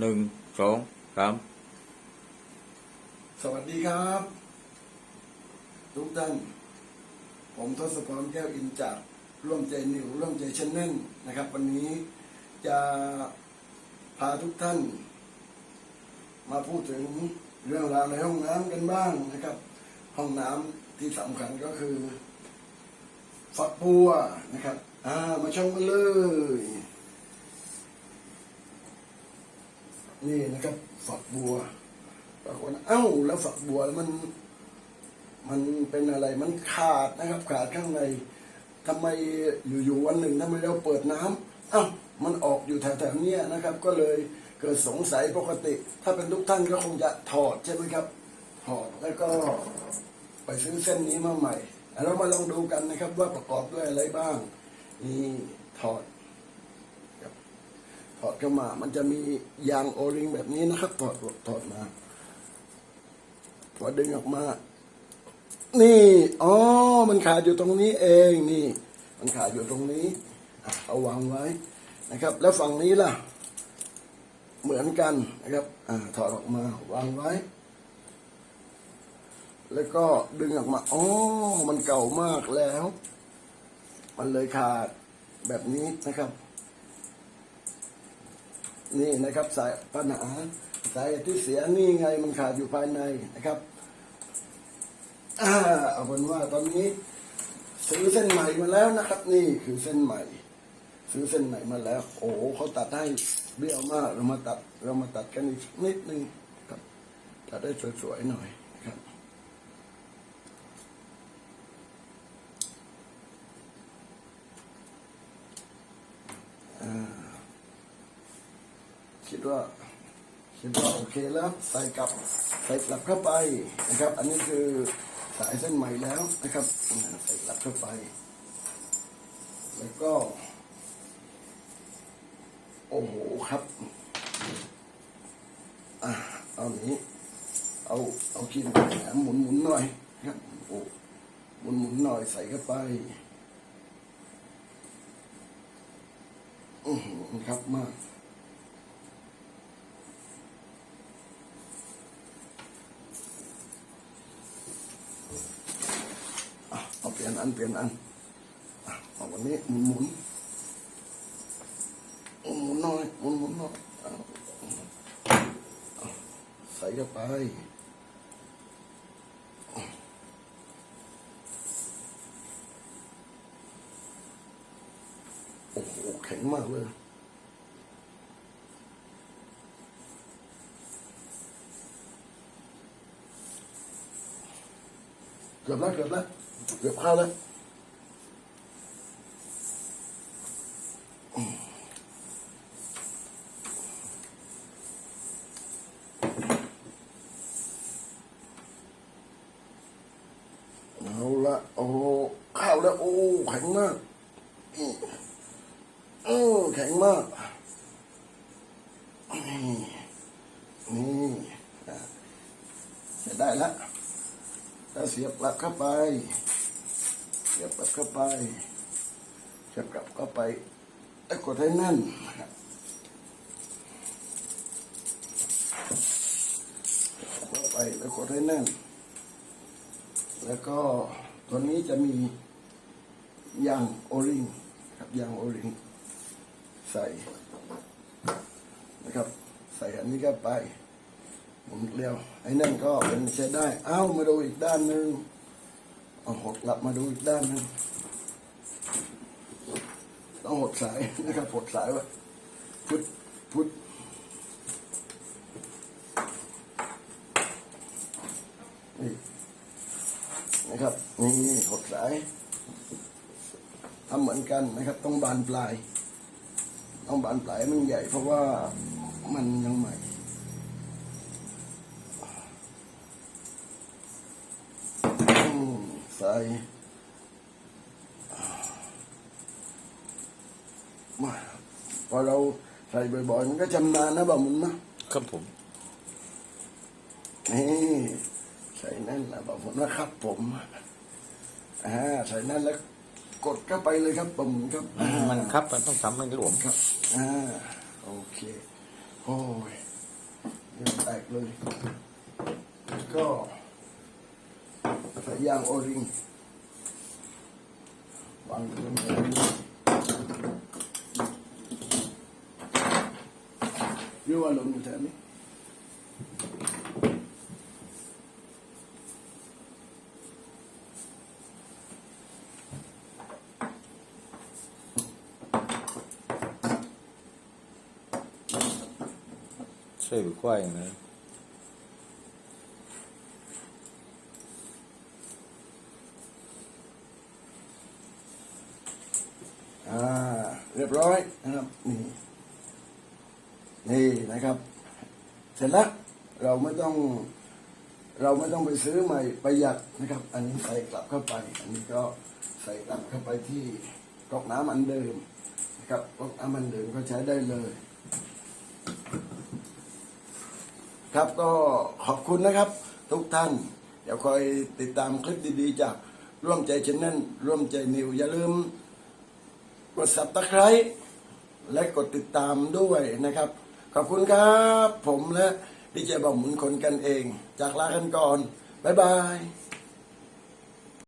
หนึ่งสองสามสวัสดีครับ ทุกท่าน ผมทศพรแก้วอินจากร่วมใจนิวร่วมใจชนแนลนะครับ วันนี้จะพาทุกท่าน มาพูดถึงเรื่องราวในห้องน้ำกันบ้างนะครับ ห้องน้ำที่สำคัญก็คือ ฝักบัวนะครับ อ่ามาชมกันเลย นี่นะครับ ฝักบัวปรากฏว่าเอ้าแล้วฝักบัวมันมันเป็นอะไรมันขาดนะครับ ขาดข้างในทำไมอยู่ๆวันหนึ่งทำไมเราเปิดน้ำเอ้ามันออกอยู่แถวๆเนี้ยนะครับ ก็เลยเกิดสงสัยปกติ ถ้าเป็นทุกท่านก็คงจะถอดใช่ไหมครับ ถอดแล้วก็ไปซื้อเส้นนี้มาใหม่เรามาลองดูกันนะครับ ว่าประกอบด้วยอะไรบ้างนี่ถอด ถอดเข้ามา มันจะมียางโอริงแบบนี้นะครับ ถอดถอดมาพอดึงออกมา นี่อ๋อมันขาดอยู่ตรงนี้เองนี่ มันขาดอยู่ตรงนี้เอาวางไว้นะครับ แล้วฝั่งนี้ล่ะ เหมือนกันนะครับอ่าถอดออกมาวางไว้ แล้วก็ดึงออกมาอ๋อมันเก่ามากแล้ว มันเลยขาดแบบนี้นะครับ นี่นะครับสายปัญหาสายที่เสียนี่ไงมันขาดอยู่ภายในนะครับอเอาเป็นว่าตอนนี้ซื้อเส้นใหม่มาแล้วนะครับ นี่คือเส้นใหม่ ซื้อเส้นใหม่มาแล้ว โอ้โหเขาตัดให้เบี้ยวมากเรามาตัด เรามาตัดกันอีกนิดนึงครับตัดได้สวยๆหน่อยครับ คิดว่าคิดว่าโอเคแล้วใส่กลับใส่กลับเข้าไปนะครับ อันนี้คือสายเส้นใหม่แล้วนะครับใส่กลับเข้าไป แล้วก็ โอ้โหครับอะเอานี้เอาเอาขีดแหนหมุนหมุนหน่อยครับโอ้หมุนหมุนหน่อยใส่เข้าไปอือครับมาก อะเอาเป ลี่ยนอันเปลี่ยนอันอะเอาวันนี้หมุนหมุนหมุนหมุนหน่อยหมุนหมุนหน่อยเอาเอาใส่เข้าไปโอ้โหแข็งมากเลยเกือบแล้วเกือบแล้ว เกือบเข้าแล้วเอาละโอ้โหเข้าแล้วโอ้แข็งมากอืมเออแข็งมาก นี่นี่อะได้แล้วถ้าเสียบปลั๊กเข้าไป เสียบปลั๊กเข้าไปเสียบกลับเข้าไปแล้วกดให้แน่นนะครับเข้าไปแล้วกดให้แน่น แล้วก็ตัวนี้จะมียางโอริงครับยางโอริงใส่นะครับ ใส่อันนี้เข้าไปหมุนเร็วไอ้นั่นก็เป็นใช้ได้ เอ้ามาดูอีกด้านหนึ่ง เอาหดกลับมาดูอีกด้านหนึ่งต้องหดสายนะครับหดสายไว้พุทพุทนี่นะครับนี่หดสายทำเหมือนกันนะครับ ต้องบานปลาย ต้องบานปลายมันใหญ่เพราะว่ามันยังใหม่ ใส่มาพอเราใส่บ่อยๆมันก็ชำนาญนะบ่ามุนนะครับผมนี่ใส่นั่นแหละบ่ามุนนะครับ ผมอ่าใส่นั่นแล้วกดเข้าไปเลยครับบ่ามุนครับอ่ามันครับ มันต้องทำให้หลวมครับ อ่าโอเคโอ้ยเลย ก็ ใส่ยางโอริงวางตรงนี้หรือว่าลงอยู่แถวนี้ ใช่หรือควายนะ อ่าเรียบร้อยนะครับนี่นี่นะครับ เสร็จแล้วเราไม่ต้อง เราไม่ต้องไปซื้อใหม่ประหยัดนะครับ อันนี้ใส่กลับเข้าไป อันนี้ก็ใส่กลับเข้าไปที่ก๊อกน้ำอันเดิมนะครับก๊อกน้ำอันเดิมก็ใช้ได้เลย ครับก็ขอบคุณนะครับ ทุกท่าน เดี๋ยวคอยติดตามคลิปดีๆจากร่วมใจชแนลร่วมใจนิวอย่าลืม กด subscribe และกดติดตามด้วยนะครับ ขอบคุณครับ ผมและดีเจบอมหมุนคนกันเอง จากลากันก่อน บ๊ายบาย